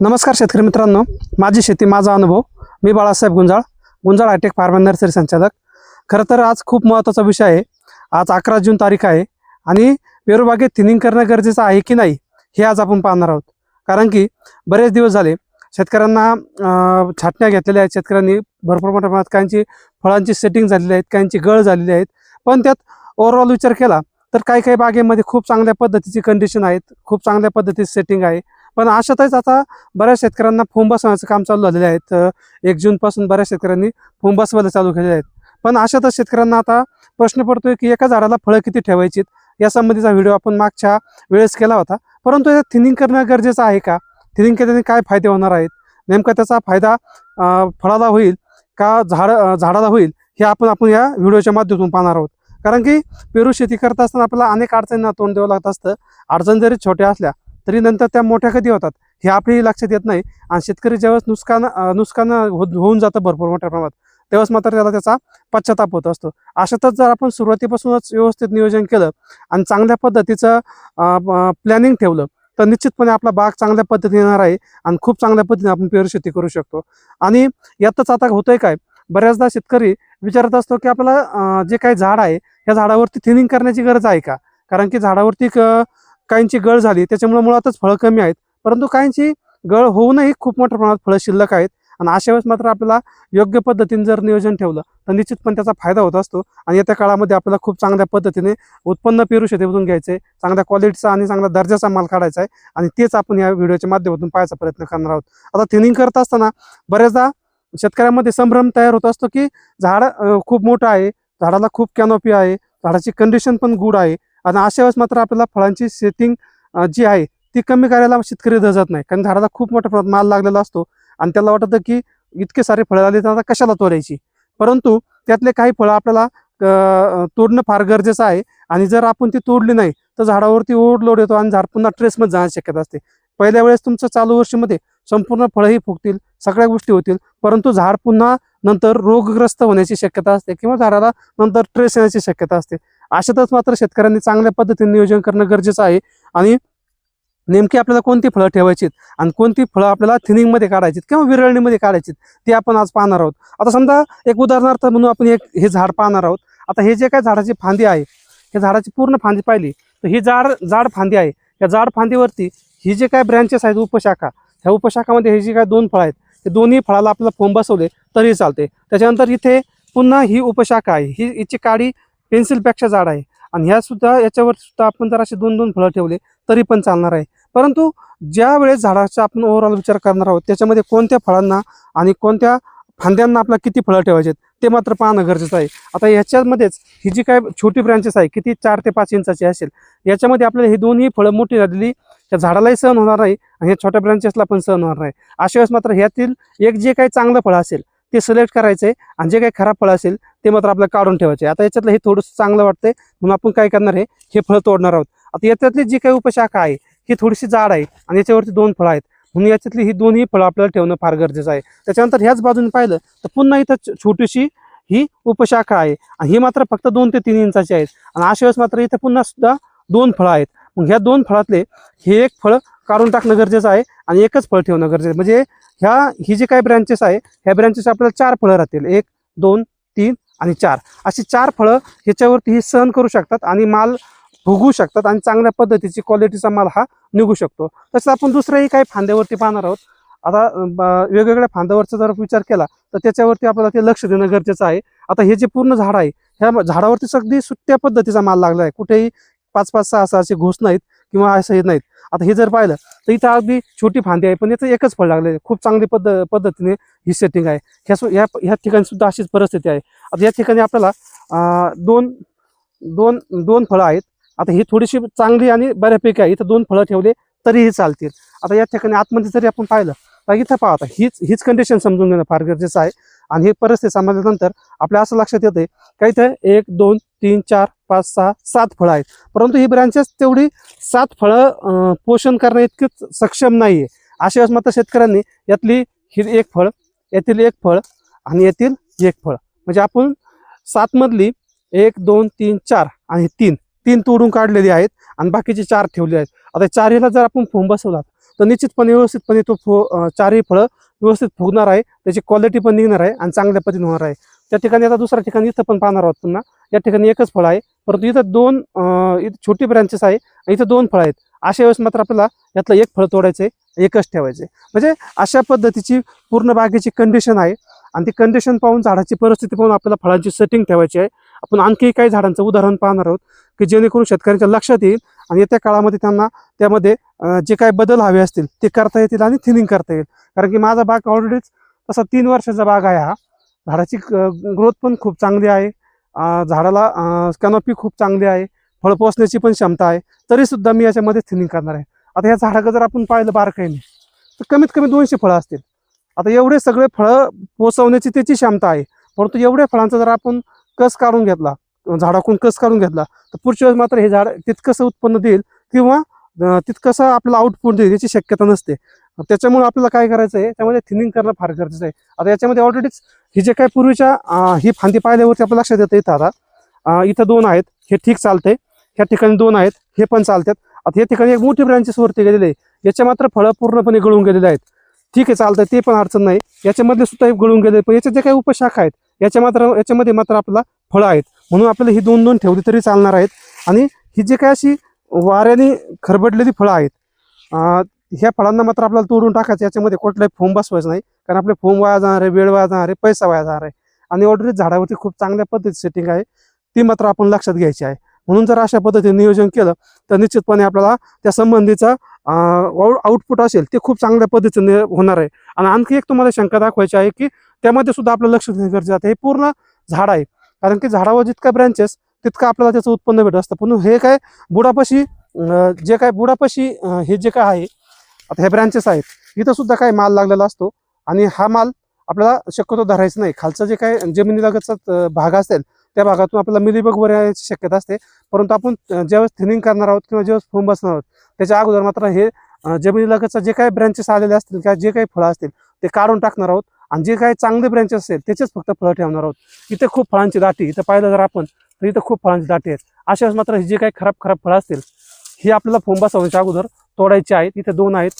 नमस्कार शेतकरी मित्रांनो. माझी शेती माझा अनुभव. मी Balasaheb Gunjal Gunjal hi-tech farm nursery संचालक. खरं तर आज खूप महत्त्वाचा विषय आहे. आज अकरा जून तारीख आहे आणि पेरूबागेत थिनिंग करणं गरजेचं आहे की नाही हे आज आपण पाहणार आहोत. कारण की बरेच दिवस झाले शेतकऱ्यांना छाटण्या घेतलेल्या आहेत. शेतकऱ्यांनी भरपूर मोठ्या प्रमाणात काहींची फळांची सेटिंग झालेली आहेत काहींची गळ झालेली आहेत. पण त्यात ओव्हरऑल विचार केला तर काही काही बागेमध्ये खूप चांगल्या पद्धतीची कंडिशन आहेत खूप चांगल्या पद्धतीची सेटिंग आहे. पण अशातच आता बऱ्याच शेतकऱ्यांना फोम बसवण्याचं काम चालू झालेलं आहे. तर एक जूनपासून बऱ्याच शेतकऱ्यांनी फोम बसवायला चालू केलेले आहेत. पण अशातच शेतकऱ्यांना आता प्रश्न पडतोय की एका झाडाला फळं किती ठेवायची यासंबंधीचा व्हिडिओ आपण मागच्या वेळेस केला होता. परंतु याचं थिनिंग करणं गरजेचं आहे का? थिनिंग केल्याने काय फायदे होणार आहेत? नेमका त्याचा फायदा फळाला होईल का झाड झाडाला होईल? हे आपण आपण या व्हिडिओच्या माध्यमातून पाहणार आहोत. कारण की पेरू शेती करत असताना आपल्याला अनेक अडचणींना तोंड द्यावं लागत असतं. अडचण जरी छोट्या असल्या तरी नंतर त्या मोठ्या कधी होतात? हे आपल्याही लक्षात येत नाही. आणि शेतकरी ज्यावेळेस नुकसान नुकसान हो- होऊन जातं भरपूर मोठ्या प्रमाणात तेव्हाच मात्र त्याला त्याचा पश्चाताप होत असतो. अशातच जर आपण सुरुवातीपासूनच व्यवस्थित नियोजन केलं आणि चांगल्या पद्धतीचं प्लॅनिंग ठेवलं तर निश्चितपणे आपला बाग चांगल्या पद्धतीने येणार आहे आणि खूप चांगल्या पद्धतीने आपण पेरू शेती करू शकतो. आणि यातच आता होतंय काय? बऱ्याचदा शेतकरी विचारत असतो की आपल्याला जे काही झाड आहे या झाडावरती थिनिंग करण्याची गरज आहे का? कारण की झाडावरती क- काहींची गळ झाली त्याच्यामुळे मुळातच फळं कमी आहेत. परंतु काहींची गळ होऊनही खूप मोठ्या प्रमाणात फळं शिल्लक आहेत. आणि अशा वेळेस मात्र आपल्याला योग्य पद्धतीने जर नियोजन ठेवलं तर निश्चितपणे त्याचा फायदा होत असतो. आणि येत्या काळामध्ये आपल्याला खूप चांगल्या पद्धतीने उत्पन्न पेरू शेतीमधून घ्यायचं आहे चांगल्या क्वालिटीचा आणि चांगल्या दर्जाचा माल काढायचा आहे. आणि तेच आपण या व्हिडिओच्या माध्यमातून पाहायचा प्रयत्न करणार आहोत. आता थिनिंग करत असताना बऱ्याचदा शेतकऱ्यांमध्ये संभ्रम तयार होत असतो की झाड खूप मोठं आहे झाडाला खूप कॅनोपी आहे झाडाची कंडिशन पण गुड आहे. आणि अशा वेळेस मात्र आपल्याला फळांची सेटिंग जी आहे ती कमी करायला शेतकरी धजत नाही. कारण झाडाला खूप मोठ्या प्रमाणात माल लागलेला असतो आणि त्याला वाटतं की इतके सारे फळं आले तर आता कशाला तोडायची? परंतु त्यातले काही फळं आपल्याला तोडणं फार गरजेचं आहे. आणि जर आपण ती तोडली नाही तर झाडावरती ओव्हरलोड येतो आणि झाड पुन्हा ट्रेसमध्ये जाण्याची शक्यता असते. पहिल्या वेळेस तुमचं चालू वर्षीमध्ये संपूर्ण फळंही फुगतील सगळ्या गोष्टी होतील परंतु झाड पुन्हा नंतर रोगग्रस्त होण्याची शक्यता असते किंवा झाडाला नंतर ट्रेस येण्याची शक्यता असते. अशातच मात्र शेतकऱ्यांनी चांगल्या पद्धतीने नियोजन करणं गरजेचं आहे. आणि नेमकी आपल्याला कोणती फळं ठेवायची आणि कोणती फळं आपल्याला थिनिंगमध्ये काढायची किंवा विरळणीमध्ये काढायची ते आपण आज पाहणार आहोत. आता समजा एक उदाहरणार्थ म्हणून आपण एक हे झाड पाहणार आहोत. आता हे जे काय झाडाची फांदी आहे हे झाडाची पूर्ण फांदी पाहिली. तर ही जाड जाड फांदी आहे. या जाड फांदीवरती ही जे काय ब्रँचेस आहेत उपशाखा ह्या उपशाखामध्ये हे जे काय दोन फळं आहेत ते दोन्ही फळाला आपल्याला फोंब बसवले तरी चालते. त्याच्यानंतर इथे पुन्हा ही उपशाखा आहे. ही हिची काडी पेन्सिलपेक्षा जाड आहे. आणि ह्या सुद्धा याच्यावर सुद्धा आपण जर असे दोन दोन फळं ठेवले तरी पण चालणार आहे. परंतु ज्या वेळेस झाडाचा आपण ओव्हरऑल विचार करणार आहोत त्याच्यामध्ये कोणत्या फळांना आणि कोणत्या फांद्यांना आपल्याला किती फळं ठेवायचे ते मात्र पाहणं गरजेचं आहे. आता ह्याच्यामध्येच ही जी काय छोटी ब्रँचेस आहे किती चार ते पाच इंचाची असेल याच्यामध्ये आपल्याला ही दोन्ही फळं मोठी झालेली त्या झाडालाही सहन होणार नाही आणि ह्या छोट्या ब्रँचेसला पण सहन होणार नाही. अशा वेळेस मात्र ह्यातील एक जे काही चांगलं फळं असेल ते सिलेक्ट करायचं आहे आणि जे काही खराब फळं असेल ते मात्र आपल्याला काढून ठेवायचे. आता याच्यातलं हे थोडंसं चांगलं वाटतंय. म्हणून आपण काय करणार आहे हे फळं तोडणार आहोत. आता याच्यातली जी काही उपशाखा आहे ही थोडीशी जाड आहे आणि याच्यावरती दोन फळं आहेत. म्हणून याच्यातली ही दोन्ही फळं आपल्याला ठेवणं फार गरजेचं आहे. त्याच्यानंतर ह्याच बाजूने पाहिलं तर पुन्हा इथं छोटीशी ही उपशाखा आहे. आणि ही मात्र फक्त दोन ते तीन इंचाची आहेत. आणि अशा वेळेस मात्र इथं पुन्हा सुद्धा दोन फळं आहेत. मग ह्या दोन फळातले हे एक फळ काढून टाकणं गरजेचं आहे आणि एकच फळ ठेवणं गरजेचं आहे. म्हणजे ह्या ही जी काही ब्रँचेस आहे ह्या ब्रँचेस आपल्याला चार फळं राहतील. एक दोन तीन आणि चार. अशी चार फळं ह्याच्यावरती ही सहन करू शकतात आणि माल भोगू शकतात आणि चांगल्या पद्धतीची क्वालिटीचा माल हा निघू शकतो. तसं आपण दुसऱ्याही काही फांद्यावरती पाहणार आहोत. आता ब- वेगवेगळ्या फांद्यावरचा जर विचार केला तर त्याच्यावरती आपल्याला ते लक्ष देणं गरजेचं आहे. आता हे जे पूर्ण झाड आहे ह्या म- झाडावरती अगदी सुट्ट्या पद्धतीचा माल लागला आहे. कुठेही पाच पाच सहा सहा असे घोस नाहीत किंवा असं हे नाहीत. आता हे जर पाहिलं तर इथं अगदी छोटी फांदी आहे पण याचं एकच फळ लागले खूप चांगली पद्ध पद्धतीने ही सेटिंग आहे. ह्या सु- ह्या ह्या ठिकाणी सुद्धा अशीच परिस्थिती आहे. आता या ठिकाणी आपल्याला दोन दोन दोन फळं आहेत. आता ही थोडीशी चांगली आणि बऱ्यापैकी आहे. इथं दोन फळं ठेवले तरीही चालतील. आता या ठिकाणी आतमध्ये जरी आपण पाहिलं तर इथं पाहता हीच हीच कंडिशन समजून घेणं फार गरजेचं आहे. आणि ही परिस्थिती समजल्यानंतर आपल्या असं लक्षात येते का इथं एक दोन तीन चार पाच सहा सात फळं आहेत. परंतु ही ब्रँचेस तेवढी सात फळं पोषण करण्या इतकीच सक्षम नाही आहे अशा वेळेस मात्र शेतकऱ्यांनी यातली ही एक फळ यातील एक फळ आणि यातील एक फळ. म्हणजे आपण सातमधली एक दोन तीन चार आणि तीन तीन तोडून काढलेली आहेत आणि बाकीचे चार ठेवले आहेत. आता चारीला जर आपण फोम बसवला तर निश्चितपणे व्यवस्थितपणे तो फो चारही फळं व्यवस्थित फुगणार आहे. त्याची क्वालिटी पण निघणार आहे आणि चांगल्या पद्धतीने होणार आहे. त्या ठिकाणी आता दुसऱ्या ठिकाणी इथं पण पाहणार आहोत पुन्हा. या ठिकाणी एकच फळ आहे परंतु इथं दोन इथं छोटी ब्रँचेस आहे आणि इथं दोन फळं आहेत. अशा वेळेस मात्र आपल्याला यातलं एक फळ तोडायचं आहे एकच ठेवायचे म्हणजे अशा पद्धतीची पूर्ण बागेची कंडिशन आहे आणि ती कंडिशन पाहून झाडाची परिस्थिती पाहून आपल्याला फळांची सेटिंग ठेवायची आहे. आपण आणखी काही झाडांचं उदाहरण पाहणार आहोत की जेणेकरून शेतकऱ्यांच्या लक्षात येईल आणि येत्या काळामध्ये त्यांना त्यामध्ये जे काही बदल हवे असतील ते करता येतील आणि थिनिंग करता येईल. कारण की माझा बाग ऑलरेडीच तसा तीन वर्षाचा बाग आहे हा. झाडाची ग्रोथ पण खूप चांगली आहे. झाडाला कॅनॉपी खूप चांगली आहे. फळ पोचण्याची पण क्षमता आहे. तरीसुद्धा मी याच्यामध्ये थिनिंग करणार आहे. आता ह्या झाडाकडे जर आपण पाहिलं बारकाईने तर कमीत कमी दोनशे फळं असतील. आता एवढे सगळे फळं पोचवण्याची त्याची क्षमता आहे. परंतु एवढ्या फळांचा जर आपण कस काढून घेतला झाडाकून कस काढून घेतला तर पुढच्या वेळेस मात्र हे झाड तितकंसं उत्पन्न देईल किंवा तितकंसं आपल्याला आउटपुट देईल याची शक्यता नसते. त्याच्यामुळे आपल्याला काय करायचं आहे त्यामध्ये थिनिंग करणं फार गरजेचं आहे. आता याच्यामध्ये ऑलरेडीच ही जे काही पूर्वीच्या ही फांदी पाहिल्यावरती आपल्या लक्षात येतं इथं आता. इथं दोन आहेत. हे ठीक चालतंय. ह्या ठिकाणी दोन आहेत. हे पण चालतात. आता या ठिकाणी एक मोठी ब्रँचेस वरती गेलेले आहे. याच्या मात्र फळं पूर्णपणे गळून गेलेले आहेत. ठीक आहे चालतंय. ते पण अडचण नाही. याच्यामधले सुद्धा हे गळून गेले पण याच्या जे काही उपशाखा आहेत याच्या मात्र याच्यामध्ये मात्र आपल्याला फळं आहेत. म्हणून आपल्याला ही दोन दोन ठेवली तरी चालणार आहेत. आणि ही जे काही अशी वाऱ्याने खरबडलेली फळं आहेत ह्या फळांना मात्र आपल्याला तोडून टाकायचं याच्यामध्ये कुठलाही फोम बसवायचं नाही. कारण आपले फोम वाया जाणार आहे वेळ वाया जाणार आहे पैसा वाया जाणार आहे. आणि ऑलरेडी झाडावरती खूप चांगल्या पद्धतीची सेटिंग आहे. ती मात्र आपण लक्षात घ्यायची आहे. म्हणून जर अशा पद्धतीने नियोजन केलं तर निश्चितपणे आपल्याला त्या संबंधीचा आउटपुट असेल ते खूप चांगल्या पद्धतीने होणार आहे. आणि आणखी एक तुम्हाला शंका दाखवायची आहे की त्यामध्ये सुद्धा आपलं लक्ष देणं गरजेचं आहे. हे पूर्ण झाड आहे. कारण की झाडावर जितका ब्रँचेस तितकं आपल्याला त्याचं उत्पन्न भेटत असतं. पण हे काय बुडापाशी जे काय बुडापाशी हे जे काय आहे आता हे ब्रँचेस आहेत. इथं सुद्धा काय माल लागलेला असतो आणि हा माल आपल्याला शक्यतो धरायचा नाही. खालचं जे काय जमिनीलगतचा भाग असेल त्या भागातून आपल्याला मिलीबग वर शक्यता असते. परंतु आपण ज्यावेळेस थिनिंग करणार आहोत किंवा ज्यावेळेस फोम बसणार आहोत त्याच्या अगोदर मात्र हे अं, जमिनीलगतचा जे काही ब्रँचेस आलेले असतील किंवा जे काही फळं असतील ते काढून टाकणार आहोत. आणि जे काही चांगले ब्रँचेस असतील त्याचेच फक्त फळं ठेवणार आहोत. इथे खूप फळांची दाटी इथं पाहिलं जर आपण तर इथं खूप फळांची दाटी आहेत. अशाच मात्र हे जे काही खराब खराब फळं असतील ही आपल्याला फोम बसवण्याच्या अगोदर तोडायचे आहेत इथे दोन आहेत.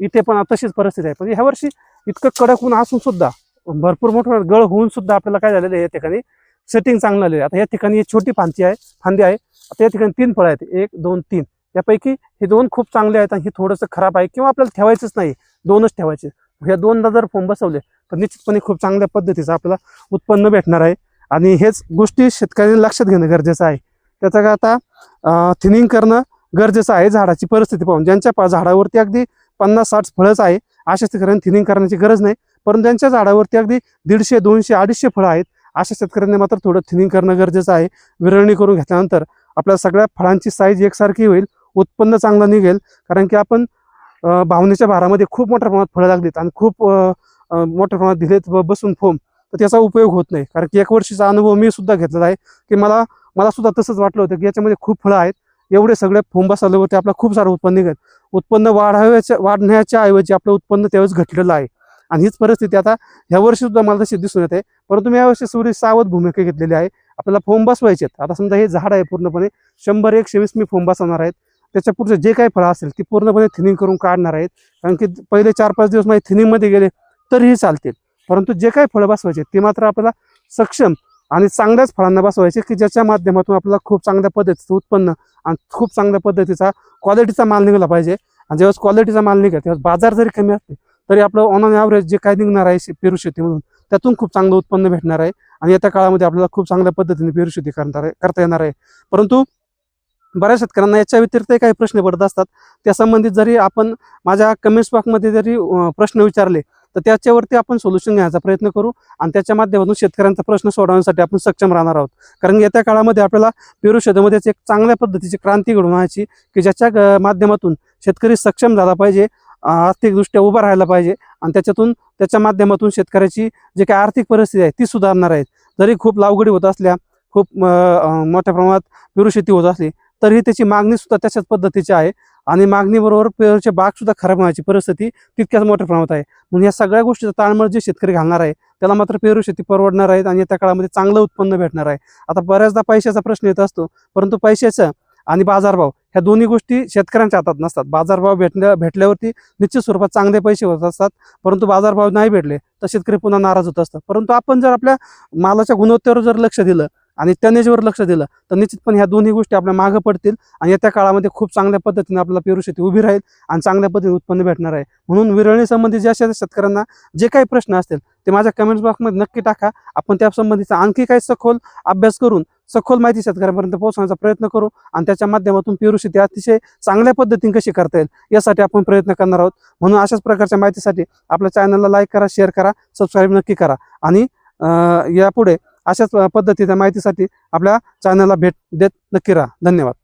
इथे पण तशीच परिस्थिती आहे. पण ह्या वर्षी इतकं कडक ऊन असून सुद्धा भरपूर मोठं गळ होऊन सुद्धा आपल्याला काय झालेलं आहे या ठिकाणी सेटिंग चांगलं आलेलं आहे. आता या ठिकाणी छोटी फांदी आहे फांदी आहे. आता या ठिकाणी तीन फळं आहेत. एक दोन तीन. यापैकी हे दोन खूप चांगले आहेत आणि हे थोडंसं खराब आहे किंवा आपल्याला ठेवायचंच नाही. दोनच ठेवायचे. ह्या दोनदा जर फोन बसवले तर निश्चितपणे खूप चांगल्या पद्धतीचं आपल्याला उत्पन्न भेटणार आहे. आणि हेच गोष्टी शेतकऱ्यांनी लक्षात घेणं गरजेचं आहे. त्याचं का आता थिनिंग करणं गरजेचं आहे झाडाची परिस्थिती पाहून. ज्यांच्या पा- झाडावरती अगदी पन्नास साठ फळंच आहे अशा शेतकऱ्यांनी थिनिंग करण्याची गरज नाही. परंतु ज्यांच्या झाडावरती अगदी दीडशे दोनशे अडीचशे फळं आहेत अशा शेतकऱ्यांनी मात्र थोडं थिनिंग करणं गरजेचं आहे. विरळणी करून घेतल्यानंतर आपल्या सगळ्या फळांची साईज एकसारखी होईल उत्पन्न चांगलं निघेल. कारण की आपण भावनेच्या भारामध्ये खूप मोठ्या प्रमाणात फळं लागलीत आणि खूप मोठ्या प्रमाणात दिलेत बसून फोम तर त्याचा उपयोग होत नाही. कारण की एक वर्षीचा अनुभव मी सुद्धा घेतलेला आहे की मला मला सुद्धा तसंच वाटलं होतं की याच्यामध्ये खूप फळं आहेत. एवढे सगळे फोम बसवल्यावरती आपला खूप सारं उत्पन्न निघत उत्पन्न वाढाव्याच्या वाढण्याच्या ऐवजी आपलं उत्पन्न त्यावेळेस घटलेलं आहे. आणि हीच परिस्थिती आता ह्या वर्षी सुद्धा मला तशी दिसून येते. परंतु मी यावर्षी सुरी सावध भूमिका घेतलेली आहे. आपल्याला फोम बसवायचे आहेत आता समजा हे झाड आहे पूर्णपणे. शंभर एकशे वीस मी फोम बसवणार आहेत. त्याच्या पुढचे जे काही फळं असेल ती पूर्णपणे थिनिंग करून काढणार आहेत. कारण की पहिले चार पाच दिवस माझे थिनिंगमध्ये गेले तरीही चालतील. परंतु जे काही फळं बसवायचे ते मात्र आपल्याला सक्षम आणि चांगल्याच फळांना बसवायचे की ज्याच्या माध्यमातून आपल्याला खूप चांगल्या पद्धतीचं उत्पन्न आणि खूप चांगल्या पद्धतीचा क्वालिटीचा माल निघाला पाहिजे. आणि जेव्हा क्वालिटीचा माल निघेल तेव्हा बाजार जरी कमी असते तरी आपलं ऑन ऑन ॲव्हरेज जे काय निघणार आहे शे- पेरू शेतीमधून त्यातून खूप चांगलं उत्पन्न भेटणार आहे. आणि येत्या काळामध्ये आपल्याला खूप चांगल्या पद्धतीने पेरू शेती करणार आहे करता येणार आहे. परंतु बऱ्याच शेतकऱ्यांना याच्या व्यतिरिक्त काही प्रश्न पडत असतात. त्या संबंधित जरी आपण माझ्या कमेंट्स बॉक्समध्ये जरी प्रश्न विचारले तर त्याच्यावरती आपण सोल्युशन घेण्याचा प्रयत्न करू आणि त्याच्या माध्यमातून शेतकऱ्यांचा प्रश्न सोडवण्यासाठी आपण सक्षम राहणार आहोत. कारण येत्या काळामध्ये आपल्याला पेरू शेतीमध्येच एक चांगल्या पद्धतीची क्रांती घडून आणायची की ज्याच्या माध्यमातून शेतकरी सक्षम झाला पाहिजे आर्थिकदृष्ट्या उभा राहायला पाहिजे आणि त्याच्यातून त्याच्या माध्यमातून शेतकऱ्याची जी काही आर्थिक परिस्थिती आहे ती सुधारणार आहे जरी खूप लावगडी होत असल्या खूप मोठ्या प्रमाणात पेरू शेती होत असली तरीही त्याची मागणीसुद्धा तशाच त्याच्याच पद्धतीची आहे. आणि मागणीबरोबर पेरूचे बाग सुद्धा खराब होण्याची परिस्थिती तितक्याच मोठ्या प्रमाणात आहे. म्हणून या सगळ्या गोष्टीचा ताळमेळ जे शेतकरी घालणार आहे त्याला मात्र पेरू शेती परवडणार आहेत आणि त्या काळामध्ये चांगलं उत्पन्न भेटणार आहे. आता बऱ्याचदा पैशाचा प्रश्न येत असतो परंतु पैशाचं आणि बाजारभाव ह्या दोन्ही गोष्टी शेतकऱ्यांच्या हातात नसतात. बाजारभाव भेटल्या भेटल्यावरती निश्चित स्वरूपात चांगले पैसे होत असतात परंतु बाजारभाव नाही भेटले तर शेतकरी पुन्हा नाराज होत असतात. परंतु आपण जर आपल्या मालाच्या गुणवत्तेवर जर लक्ष दिलं आणि टनेजवर लक्ष दिलं तर निश्चितपणे ह्या दोन्ही गोष्टी आपल्या मागं पडतील आणि येत्या काळामध्ये खूप चांगल्या पद्धतीने आपल्याला पेरू शेती उभी राहील आणि चांगल्या पद्धतीने उत्पन्न भेटणार आहे. म्हणून विरळणीसंबंधी जे ज्या शेतकऱ्यांना जे काही प्रश्न असतील ते माझ्या कमेंट्स बॉक्समध्ये नक्की टाका. आपण त्या संबंधीचा आणखी काही सखोल अभ्यास करून सखोल माहिती शेतकऱ्यांपर्यंत पोहोचवण्याचा प्रयत्न करू आणि त्याच्या माध्यमातून पेरू शेती अतिशय चांगल्या पद्धतीने कशी करता येईल यासाठी आपण प्रयत्न करणार आहोत. म्हणून अशाच प्रकारच्या माहितीसाठी आपल्या चॅनलला लाईक करा शेअर करा सबस्क्राईब नक्की करा. आणि यापुढे अशाच पद्धतीच्या माहितीसाठी आपल्या चॅनलला भेट देत नक्की राहा. धन्यवाद.